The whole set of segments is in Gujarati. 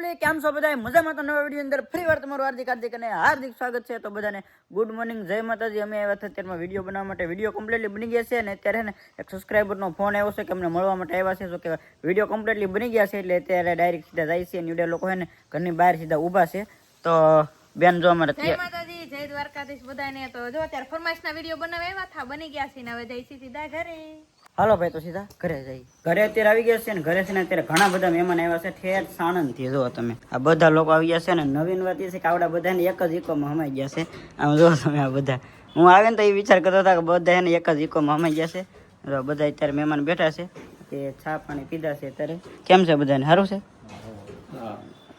ફેમિલી, કેમ છો બધા મજામાં તો નવા વીડિયો અંદર ફરી વાર તમારું હાર્દિક હાર્દિક અને હાર્દિક સ્વાગત છે. તો બધાને ગુડ મોર્નિંગ, જય માતાજી. અમે આવ્યા હતા અત્યારમાં વીડિયો બનાવવા માટે. વીડિયો કમ્પ્લીટલી બની ગયા છે અને અત્યારે ને એક સબસ્ક્રાઈબરનો ફોન આવ્યો છે કે અમને મળવા માટે આવ્યા છે. તો કે વીડિયો કમ્પ્લીટલી બની ગયા છે એટલે અત્યારે ડાયરેક્ટ સીધા જાય છે અને વીડિયો લોકો ને ઘરની બહાર સીધા ઊભા છે. તો બેન, જો અમારે જય માતાજી, જય દ્વારકાધીશ બધાને. તો જો અત્યારે ફરમાઈશના વીડિયો બનાવ્યા હતા, બની ગયા છે ને હવે જઈશી સીધા ઘરે. હાલો ભાઈ, તો સીધા ઘરે જઈ ઘરે અત્યારે આવી ગયા છે ને, ઘરે છે ને અત્યારે ઘણા બધા મહેમાન આવ્યા છે. ઠેર સાણંદથી જો તમે. આ બધા લોકો આવી ગયા છે ને, નવીન વાત છે કે આવડા બધાને એક જ ઇકોમાં હમાઈ ગયા છે. આમ જો તમે આ બધા. હું આવે ને તો એ વિચાર કરતો હતા કે બધા એને એક જ ઇકોમાં હમાઈ ગયા છે. બધા અત્યારે મહેમાન બેઠા છે. તે ચા પાણી પીધા છે અત્યારે. કેમ છે બધાને? સારું છે?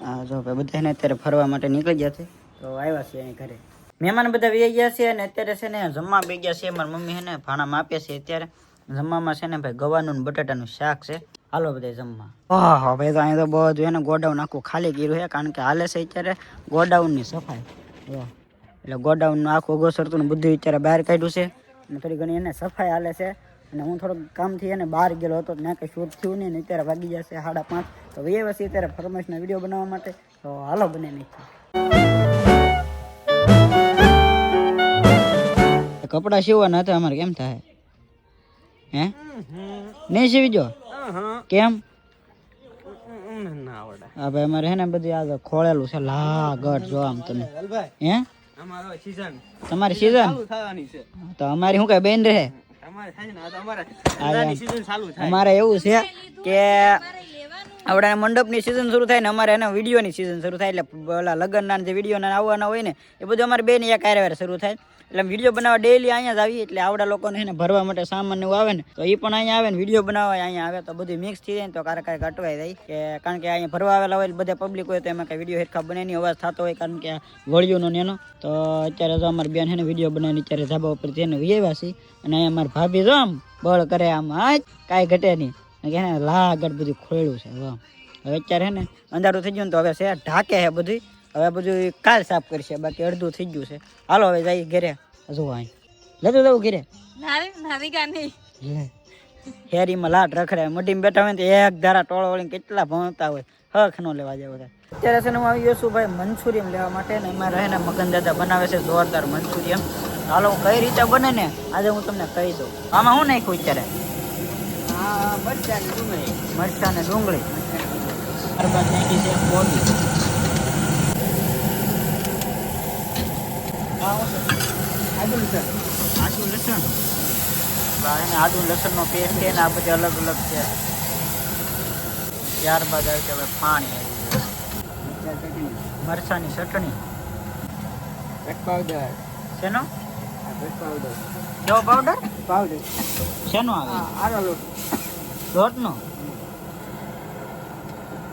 હા, જો ભાઈ બધા એને અત્યારે ફરવા માટે નીકળી ગયા છે. તો આવ્યા છે અહીં ઘરે. મહેમાન બધા વી ગયા છે અને અત્યારે છે ને, જમવા બે ગયા છે. મારી મમ્મી છે ને, ભાણામાં આપે છે અત્યારે. જમવામાં છે ને ભાઈ ગવાનું ને બટાટાનું શાક છે. હાલો બધા જમવા. ઓહો ભાઈ તો અહીંયા તો બધું એને ગોડાઉન આખું ખાલી કર્યું છે, કારણ કે હાલે છે અત્યારે ગોડાઉનની સફાઈ. એટલે ગોડાઉનનું આખું ગોસરતું ને બધું અત્યારે બહાર કાઢ્યું છે. અને થોડી ઘણી એને સફાઈ હાલે છે. અને હું થોડોક કામથી એને બહાર ગયેલો હતો, ત્યાં કંઈ શૂટ થયું નહીં ને અત્યારે વાગી જશે સાડા પાંચ. તો એ વસ્તુ અત્યારે ફરમાઈશના વીડિયો બનાવવા માટે. તો હાલો બને નહીં કપડાં સીવવાના હતા, અમારે કેમ થાય? હે? નહીં સીવી જો? કેમ? હવે અમારે હે ને બધી આ ખોળેલું છે લાગટ જો આમ તમે. હે? તમારી સીઝન તો અમારી શું કઈ બેન રહે? અમારે એવું છે કે આવડા મંડપની સિઝન શરૂ થાય ને અમારે એના વિડીયોની સિઝન શરૂ થાય એટલે ઓલા લગ્નના જે વિડીયોના આવવાના હોય ને, એ બધું અમારે બે ની એક હારે શરૂ થાય. એટલે વીડિયો બનાવવા ડેલી અહીંયા જ આવીએ એટલે આવડા લોકોને એને ભરવા માટે સામાન એવું આવે ને, તો એ પણ અહીંયા આવે ને વીડિયો બનાવવા અહીંયા આવે તો બધું મિક્સ થઈ જાય ને તો કારણ કાંઈ અટવાઈ જાય કે કારણ કે અહીંયા ભરવા આવેલા હોય બધા પબ્લિક હોય તો એમાં કઈ વીડિયો હેરખા બને નહીં, અવાજ થતો હોય કારણ કે વળિયોનો ને એનો. તો અત્યારે તો અમારી બેન એને વીડિયો બનાવીને અત્યારે ધાબા ઉપર તેને વિયેવા છે અને અહીંયા અમારી ભાભી જો આમ બળ કરે આમ હા કાંઈ ઘટે નહીં. કે લાગટ બધું ખોયડું છે વાહ. હવે અત્યારે હે ને અંધારું થઈ ગયું ને તો હવે છે ઢાકે છે બધું હવે બધું કાલ સાફ કરશે બાકી અડધું થઈ ગયું છે. હાલો હવે જઈ ઘરે. જો અહીં લેતું જવું ઘરે? હેરીમાં લાટ રખડે. મઢીમાં બેઠા હોય ને એક ધારા ટોળો વળીને કેટલા ભણતા હોય. હક નો લેવા જાય બધા અત્યારે છે ને હું આવી ગયો છું ભાઈ મંચુરિયમ લેવા માટે ને એમાં રહે ને મગન દાદા બનાવે છે જોરદાર મંચુરિયમ હાલો કઈ રીતે બને ને? આજે હું તમને કહી દઉં. આમાં શું નાખ્યું અત્યારે? મરચા ને ડુંગળી ત્યારબાદ નાખી છે કોબી આદુ લસણ આદુ લસણ આ એને આદુ લસણનો પેસ્ટ છે ને આ બધી અલગ અલગ છે. ત્યારબાદ આવે છે હવે પાણી. આવી ગયું મરચાની ચટણી. પાવડર શેનો? પાવડર કેવો પાવડર પાવડર શેનો આવે? આરો લોટ. લોટનો?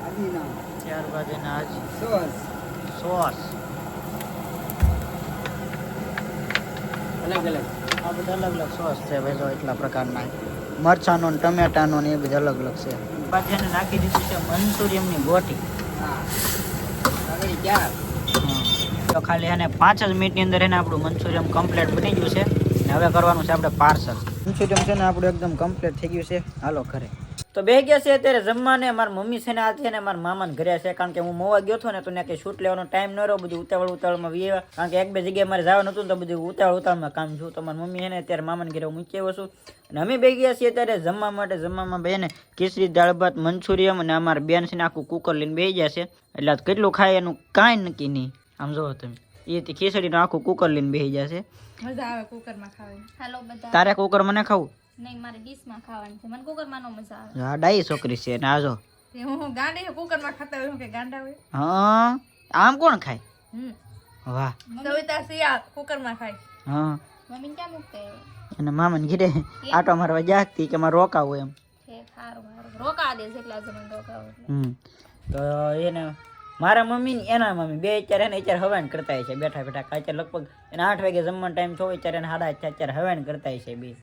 આદિનો. ત્યારબાદ એના આજ સોસ. સોસ. અલગ અલગ આ બધા અલગ અલગ સોસ છે ભાઈ જો એટલા પ્રકારના. મરચાંનો ને ટમેટાનો ને એ બધા અલગ અલગ છે. પાછી એને નાખી દીધું છે મંચુરિયમની ગોટી. હા. તો ખાલી એને પાંચ જ મિનિટની અંદર એને આપણું મંચુરિયમ કમ્પ્લીટ બની ગયું છે. ને હવે કરવાનું છે આપણે પાર્સલ. મંચુરિયમ છે ને આપણું એકદમ કમ્પ્લીટ થઈ ગયું છે. હાલો ઘરે. તો બે ગયા છે અત્યારે જમવાને મારી મમ્મી છે ને આ છે ને મારા મામાને ઘરે છે કારણ કે હું મોવા ગયો હતો ને તો ને કંઈ શૂટ લેવાનો ટાઈમ ન રહ્યો બધું ઉતાવળ ઉતાવળમાં વીવા કારણ કે એક બે જગ્યાએ મારે જવાનું હતું તો બધું ઉતાવળ ઉતાવળમાં કામ છું તો મારી મમ્મી છે ને અત્યારે મામાને ઘરે હું મૂકી આવ્યો છું. અને અમે બે ગયા છીએ અત્યારે જમવા માટે. જમવામાં બે ને ખીચડી દાળ ભાત મંચુરિયમ અને અમારા બેન છે ને આખું કુકર લઈને બે ગયા છે. એટલે કેટલું ખાય એનું કાંઈ નક્કી નહીં. આમ જોવો તમે. એ ખીચડીનું આખું કુકર લઈને બેસી જશે. મજા આવે કુકરમાં ખાવાની. હાલો બધા. તારે કુકર મને ખાવું? નહીં મારે ડીશમાં ખાવાની છે. મને કુકરમાં નો મજા આવે. હા ડાઈ છોકરી છે ને આજો હું ગાંડી કુકરમાં ખાતા હોય હું કે ગાંડા હોય? હા આમ કોણ ખાય? હમ. વાહ. સવિતા સિયા કુકરમાં ખાય. હા. મમ્મી ક્યાં મૂકતે અને મામાને ઘીરે આટો મારવા જાગતી કે મારે રોકાવું એમ. છે રોકા દે રોકાવ એટલે. હમ. તો એને મારા મમ્મી ને એના મમ્મી. બે અત્યારે એને અત્યારે હવાન કરતા છે, બેઠા બેઠા. અત્યારે લગભગ એને આઠ વાગે જમવાનો ટાઈમ થયો અત્યારે એને સાડા અત્યારે હવાન કરતા છે બે.